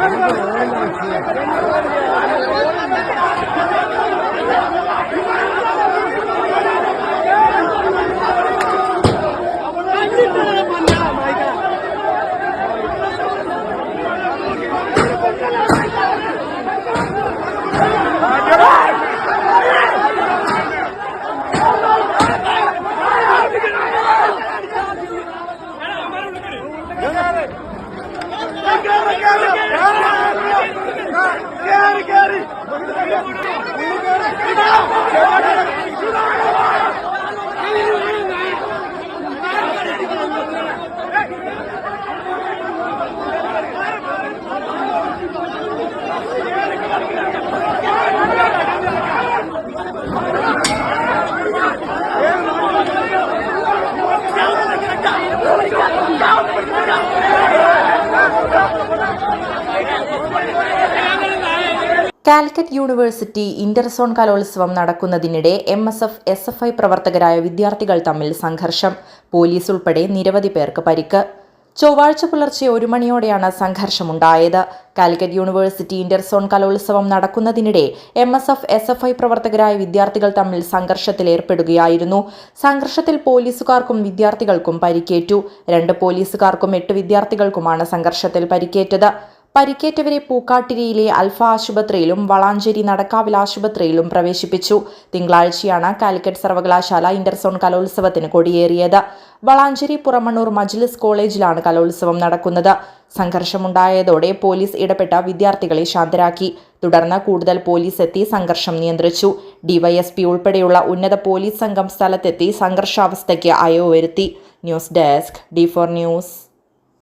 Come on, come on. Go! Go! Go! Calicut university interzone കലോത്സവം നടക്കുന്നതിനിടെ M S F S F I പ്രവർത്തകരായ വിദ്യാർത്ഥികൾ തമ്മിൽ സംഘർഷം. Police ഉൾപ്പെടെ നിരവധി പേർക്ക് പരിക്ക്. ചൊവ്വാഴ്ച പുലർച്ചെ ഒരു മണിയോടെയാണ് സംഘർഷമുണ്ടായത്. കാലിക്കറ്റ് യൂണിവേഴ്സിറ്റി ഇന്റർസോൺ കലോത്സവം നടക്കുന്നതിനിടെ M S F S F I പ്രവർത്തകരായ വിദ്യാർത്ഥികൾ തമ്മിൽ സംഘർഷത്തിലേർപ്പെടുകയായിരുന്നു സംഘർഷത്തിൽ പോലീസുകാർക്കും വിദ്യാർത്ഥികൾക്കും പരിക്കേറ്റു. രണ്ട് പോലീസുകാർക്കും എട്ട് വിദ്യാർത്ഥികൾക്കുമാണ് സംഘർഷത്തിൽ പരിക്കേറ്റത്. പരിക്കേറ്റവരെ പൂക്കാട്ടിരിയിലെ അൽഫ ആശുപത്രിയിലും വളാഞ്ചേരി നടക്കാവിൽ ആശുപത്രിയിലും പ്രവേശിപ്പിച്ചു. തിങ്കളാഴ്ചയാണ് കാലിക്കറ്റ് സർവകലാശാല ഇന്റർസോൺ കലോത്സവത്തിന് കൊടിയേറിയത്. വളാഞ്ചേരി പുറമണ്ണൂർ മജ്ലിസ് കോളേജിലാണ് കലോത്സവം നടക്കുന്നത്. സംഘർഷമുണ്ടായതോടെ പോലീസ് ഇടപെട്ട വിദ്യാർത്ഥികളെ ശാന്തരാക്കി. തുടർന്ന് കൂടുതൽ പോലീസ് എത്തി സംഘർഷം നിയന്ത്രിച്ചു. ഡിവൈഎസ്പി ഉൾപ്പെടെയുള്ള ഉന്നത പോലീസ് സംഘം സ്ഥലത്തെത്തി സംഘർഷാവസ്ഥയ്ക്ക് അയവ് വരുത്തി. News desk D four news.